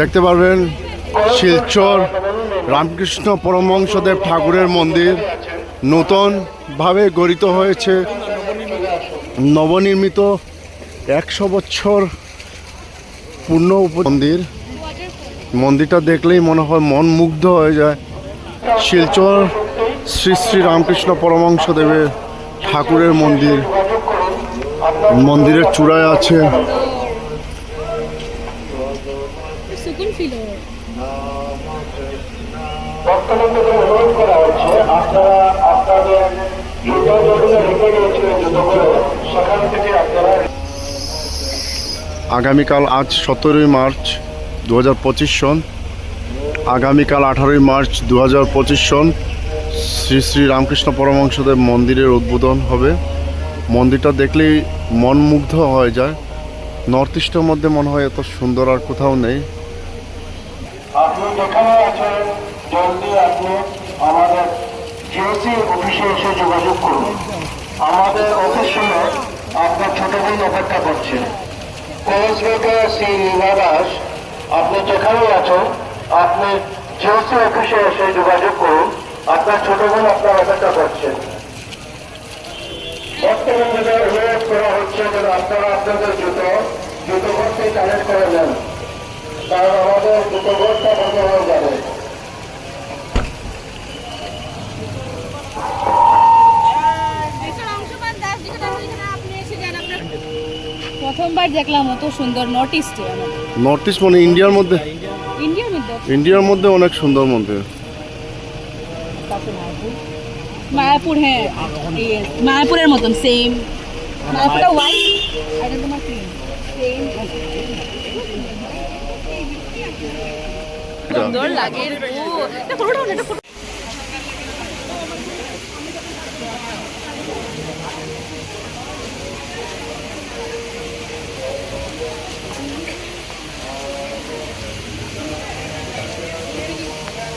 দেখতে পারবেন শিলচর রামকৃষ্ণ পরমহংসদেব ঠাকুরের মন্দির। নতুনভাবে গড়িত হয়েছে, নবনির্মিত একশো বছর পূর্ণ মন্দির। মন্দিরটা দেখলেই মনে হয় মন মুগ্ধ হয়ে যায়। শিলচর শ্রী শ্রী রামকৃষ্ণ পরমহংসদেবের ঠাকুরের মন্দির। মন্দিরের চূড়ায় আছে অনুরোধ করা হচ্ছে আপনারা আপনাদের ভিডিও যেগুলো রেখে গিয়েছিলেন যতগুলো সেখান থেকে আপনারা আগামীকাল আজ সতেরোই মার্চ দু হাজার পঁচিশ সন আগামীকাল আঠারোই মার্চ দু হাজার পঁচিশ সন শ্রী শ্রী রামকৃষ্ণ পরমহংসদেব মন্দিরের উদ্বোধন হবে। মন্দিরটা দেখলেই মন মুগ্ধ হয়ে যায়। নর্থ ইস্টের মধ্যে মনে হয় এত সুন্দর আর কোথাও নেই। আপনি আছেন জলদি আপনি আমাদের জিওসি অফিসে এসে যোগাযোগ করুন। আমাদের অফিস শুনে আপনার ছোট বোন অপেক্ষা করছে। কলেজবেগে শ্রী লীলা দাস, আপনি যেখানেই আছেন, আপনি জিওসি অফিসে এসে যোগাযোগ করুন। আপনার ছোট বোন আপনার অপেক্ষা করছে। বর্তমানে যে অনুরোধ করা হচ্ছে যে আপনারা আপনাদের জুতো জুতো করতে কানেক্ট করে নেন। কারণ আমাদের দুটো ঘরটা বন্ধ হয়ে যাবে। প্রথমবার দেখলাম অত সুন্দর নর্থ ইস্টে নর্থ ইস্ট মানে ইন্ডিয়ার মধ্যে? ইন্ডিয়ার মধ্যে? ইন্ডিয়ার মধ্যে অনেক সুন্দর মন্দির। মায়াপুর। হ্যাঁ। মায়াপুরের মতন সেম মায়াপুরটা হোয়াইট আর তোমার ক্রিম সেম সুন্দর লাগে ও এটা ফটোটা এটা photo-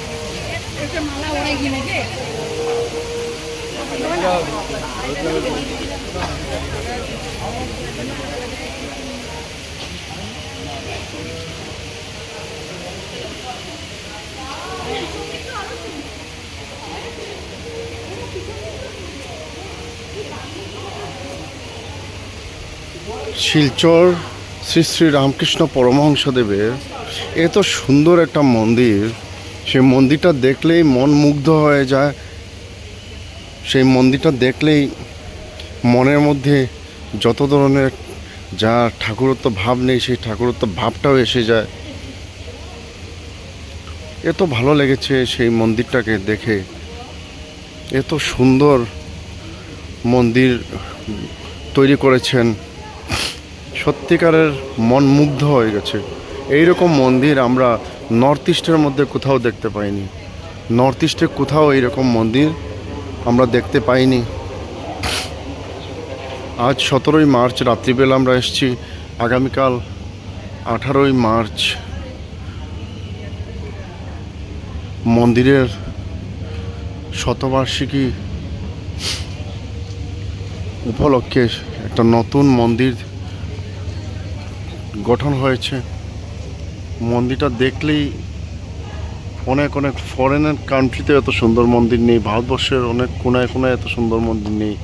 এটা মালা ওরাই কিনে দে শিলচর শ্রী শ্রী রামকৃষ্ণ পরমহংসদেবের এত সুন্দর একটা মন্দির সেই মন্দিরটা দেখলেই মন মুগ্ধ হয়ে যায়। সেই মন্দিরটা দেখলেই মনের মধ্যে যত ধরনের যা ঠাকুরত্ব ভাব নেই, সেই ঠাকুরত্ব ভাবটাও এসে যায়। এত ভালো লেগেছে সেই মন্দিরটাকে দেখে। এত সুন্দর মন্দির তৈরি করেছেন। সত্যিকারের মন মুগ্ধ হয়ে গেছে। এই রকম মন্দির আমরা নর্থ ইস্টের মধ্যে কোথাও দেখতে পাইনি। নর্থ ইস্টে কোথাও এইরকম মন্দির আমরা দেখতে পাইনি। আজ সতেরোই মার্চ, রাত্রিবেলা আমরা এসেছি আগামীকাল আঠারোই মার্চ। মন্দিরের শতবার্ষিকী উপলক্ষে একটা নতুন মন্দির গঠন হয়েছে। মন্দিরটা দেখলেই অনেক অনেক ফরেনের কান্ট্রিতে এত সুন্দর মন্দির নেই, ভারতবর্ষের অনেক কোনায় কোনায় এত সুন্দর মন্দির নেই,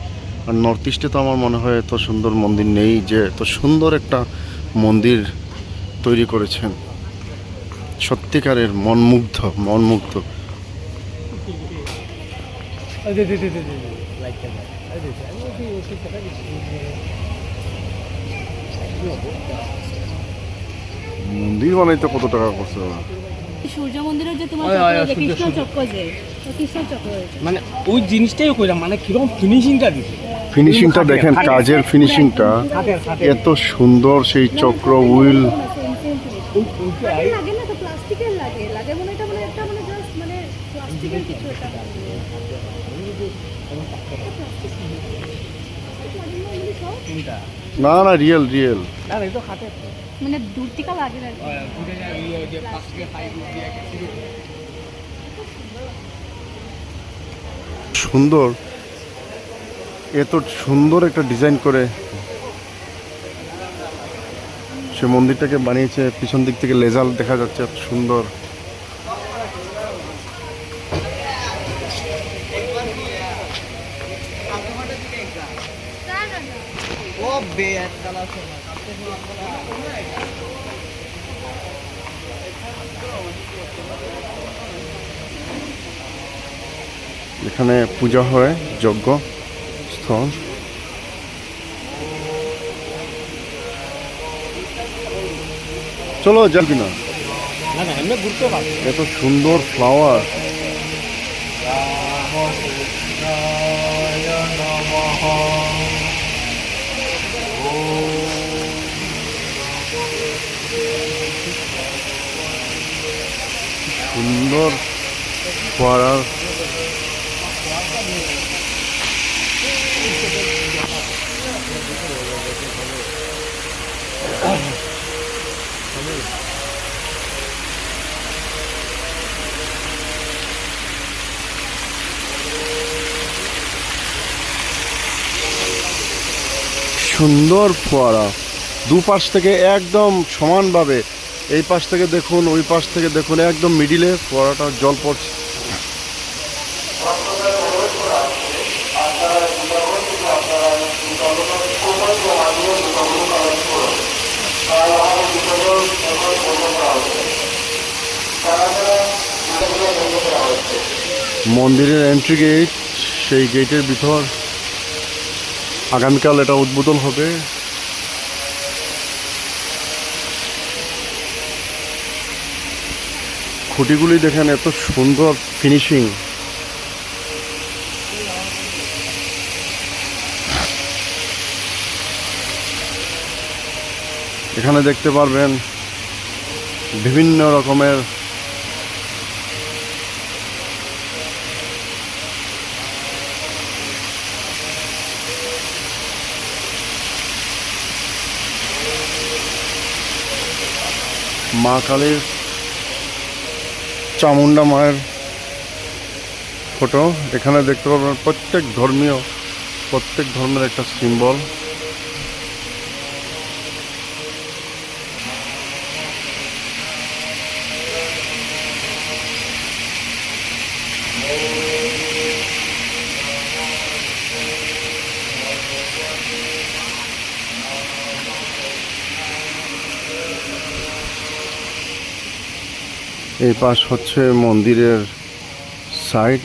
আর নর্থ ইস্টে তো আমার মনে হয় এত সুন্দর মন্দির নেই যে এত সুন্দর একটা মন্দির তৈরি করেছেন। সত্যিকারের মনমুগ্ধ মনমুগ্ধ। মন্দির বানাইতে কত টাকা ওরা? সূর্য মন্দিরের যে তোমার চক্র যে কৃষ্ণ চক্র যে কৃষ্ণ চক্র মানে ওই জিনিসটাই কইলাম মানে কীরকম ফিনিশিংটা দিছে? ফিনিশিংটা দেখেন কাজের ফিনিশিংটা এত সুন্দর সেই চক্র উইল। লাগে না তো প্লাস্টিকের লাগে লাগে মনে এটা মানে একটা মানে জাস্ট মানে প্লাস্টিকের কিছু একটা। না না রিয়েল রিয়েল মানে দূর থেকে লাগে না বুঝে যায় যে প্লাস্টিকের পাইপ দিয়ে সুন্দর। এত সুন্দর একটা ডিজাইন করে সে মন্দিরটাকে বানিয়েছে পিছন দিক থেকে লেজাল দেখা যাচ্ছে এত সুন্দর। এখানে পূজা হয় যজ্ঞ স্থল। চলো যাবি না এত সুন্দর ফ্লাওয়ার সুন্দর ফোয়ারা সুন্দর ফোয়ারা দুপাশ থেকে একদম সমানভাবে এই পাশ থেকে দেখুন, ওই পাশ থেকে দেখুন, একদম মিডিলে ফোয়ারাটা জল পড়ছে। মন্দিরের এন্ট্রি গেট সেই গেটের ভিতর আগামীকাল এটা উদ্বোধন হবে। খুঁটিগুলি দেখেন এত সুন্দর ফিনিশিং এখানে দেখতে পারবেন বিভিন্ন রকমের মা কালীর চামুন্ডা মায়ের ফটো এখানে দেখতে পাবেন প্রত্যেক ধর্মীয় প্রত্যেক ধর্মের একটা সিম্বল এই পাশ হচ্ছে মন্দিরের সাইড।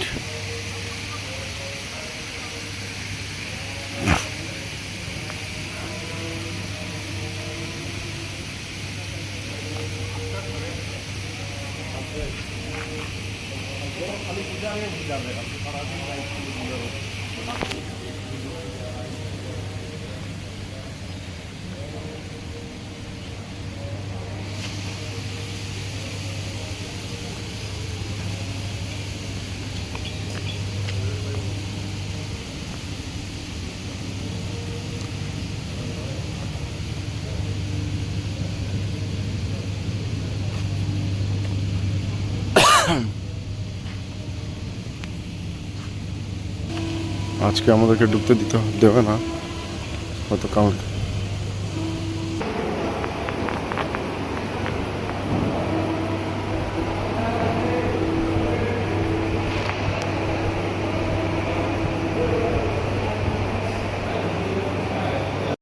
আজকে আমাদেরকে ডুবতে দিতে দেবে না। হয়তো কাউন্ট